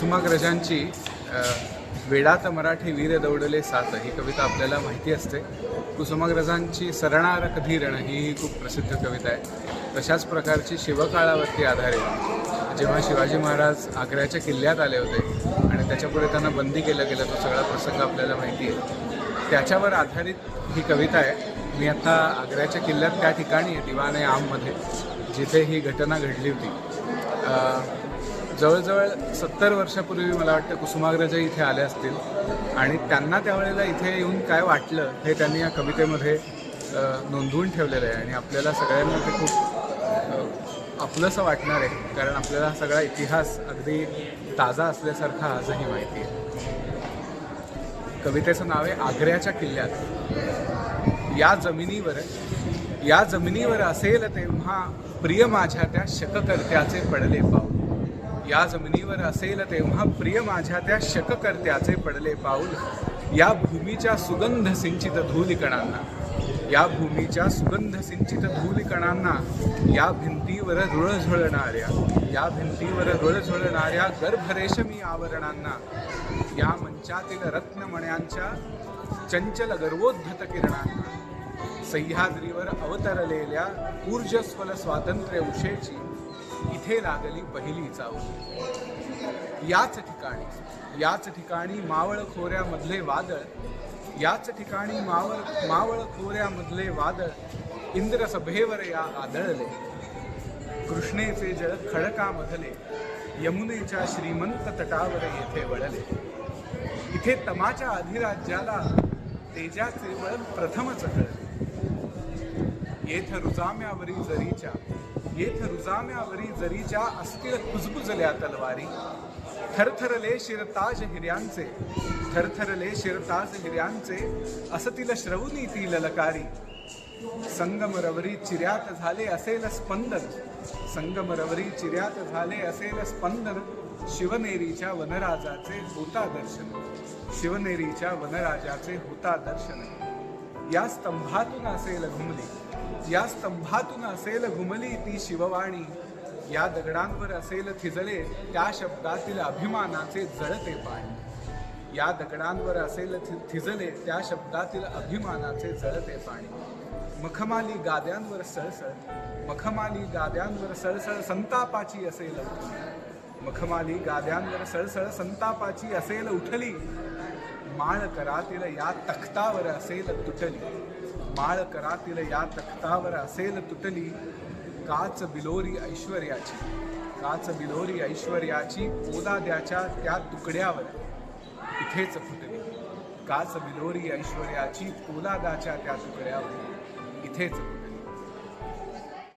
कुसुमाग्रजांची वेडात मराठी वीर दौडले सात ही कविता आपल्याला माहिती असते. कुसुमाग्रजांची सरणार कधीरण ही खूप प्रसिद्ध कविता आहे. तशाच प्रकारची शिवकाळावरती आधारित जेव्हा शिवाजी महाराज आग्र्याच्या किल्ल्यात आले होते आणि त्याच्यापुढे त्यांना बंदी केलं गेलं तो सगळा प्रसंग आपल्याला माहिती आहे. त्याच्यावर आधारित ही कविता आहे. मी आता आग्र्याच्या किल्ल्यात त्या ठिकाणी आहे दिवाने आममध्ये जिथे ही घटना घडली होती. जवळजवळ सत्तर वर्षापूर्वी मला वाटतं कुसुमाग्रज इथे आले असतील. आणि त्यांना त्यावेळेला इथे येऊन काय वाटलं हे त्यांनी या कवितेमध्ये नोंदवून ठेवलेलं आहे. आणि आपल्याला सगळ्यांना ते खूप आपलंसं वाटणार आहे. कारण आपल्याला हा सगळा इतिहास अगदी ताजा असल्यासारखा आजही माहिती आहे. कवितेचं नाव आहे आग्र्याच्या किल्ल्यात. या जमिनीवर या जमिनीवर असेल तेव्हा प्रिय माझ्या त्या शककर्त्याचे पडले पाऊल. या जमिनीवर असेल तेव्हा प्रिय माझ्या त्या शककर्त्याचे पडले पाऊल या भूमीच्या सुगंध सिंचित धूलिकणांना. या भूमीच्या सुगंध सिंचित धूलिकणांना या भिंतीवर रुळझुळणाऱ्या या भिंतीवर रुळझुळणाऱ्या गर्भरेशमी आवरणांना या मंचातील रत्नमण्यांच्या चंचल गर्वोद्धत किरणांना सह्याद्रीवर अवतरलेल्या ऊर्जस्वल स्वातंत्र्य उषेची इथे लागली पहिली चावल याच ठिकाणी याच ठिकाणी मावळ खोऱ्यामधले वादळ याच ठिकाणी मावळ मावळ खोऱ्यामधले वादळ इंद्रसभेवर या आदळले. कृष्णेचे जळ खडकामधले यमुनेच्या श्रीमंत तटावर येथे वळले. इथे तमाच्या अधिराज्याला तेजाचे बळ प्रथमच कळले. येथ रुजाम्यावरील जरीच्या येथ रुजाम्यावरी जरीच्या असतील कुजबुजल्या तलवारी थरथरले शिरताज हिऱ्यांचे थरथरले शिरताज हिऱ्यांचे असतील श्रवणी ती ललकारी. संगमरवरी चिऱ्यात झाले असेल स्पंदन संगमरवरी चिऱ्यात झाले असेल स्पंदन शिवनेरीच्या वनराजाचे होता दर्शन शिवनेरीच्या वनराजाचे होता दर्शन. या स्तंभातून असेल घुमली. या स्तंभातून असेल घुमली ती शिववाणी. या दगडांवर असेल थिजले त्या शब्दातील अभिमानाचे जळते पाणी. या दगडांवर असेल थिजले त्या शब्दातील अभिमानाचे जळते पाणी. मखमाली गाद्यांवर सळसळ मखमाली गाद्यांवर सळसळ संतापाची असेल मखमाली गाद्यांवर सळसळ संतापाची असेल उठली. माळ करातील या तख्तावर असेल तुटली माळ करातील या तख्तावर असेल तुटली काच बिलोरी ऐश्वर्याची काच बिलोरी ऐश्वर्याची पोलाद्याच्या त्या तुकड्यावर इथेच फुटली काच बिलोरी ऐश्वर्याची पोलादाच्या त्या तुकड्यावर इथेच फुटली